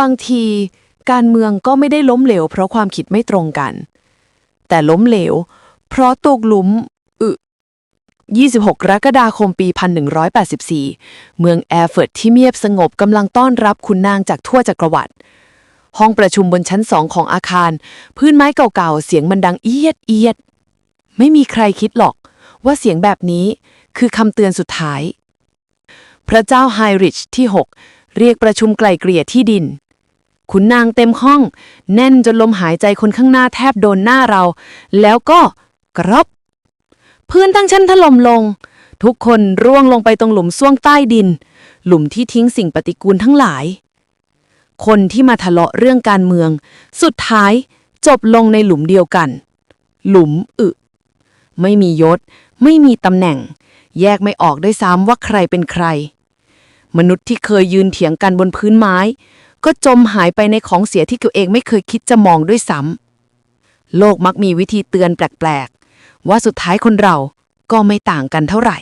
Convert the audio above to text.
บางทีการเมืองก็ไม่ได้ล้มเหลว เพราะความคิดไม่ตรงกัน แต่ล้มเหลว เพราะตกหลุมอึ26 กรกฎาคมปี 1184 เมืองแอร์เฟิร์ตที่เงียบสงบกำลังต้อนรับคุณนางจากทั่วจักรวรรดิห้องประชุมบนชั้นสองของอาคาร พื้นไม้เก่าๆ เสียงมันดังเอียดเอียด ไม่มีใครคิดหรอกว่าเสียงแบบนี้คือคำเตือนสุดท้าย พระเจ้าไฮริชที่ 6 เรียกประชุมไกล่เกลี่ยที่ดิน ขุนนางเต็มห้อง แน่นจนลมหายใจคนข้างหน้าแทบโดนหน้าเรา แล้วก็กรอบพื้นทั้งชั้นถล่มลง ทุกคนร่วงลงไปตรงหลุมซ่วงใต้ดิน หลุมที่ทิ้งสิ่งปฏิกูลทั้งหลาย คนที่มาทะเลาะเรื่องการเมือง สุดท้ายจบลงในหลุมเดียวกัน หลุมอึไม่มียศ ไม่มีตำแหน่ง แยกไม่ออกด้วยซ้ำว่าใครเป็นใคร มนุษย์ที่เคยยืนเถียงกันบนพื้นไม้ ก็จมหายไปในของเสียที่ตัวเองไม่เคยคิดจะมองด้วยซ้ำโลกมักมีวิธีเตือนแปลกๆ ว่าสุดท้ายคนเราก็ไม่ต่างกันเท่าไหร่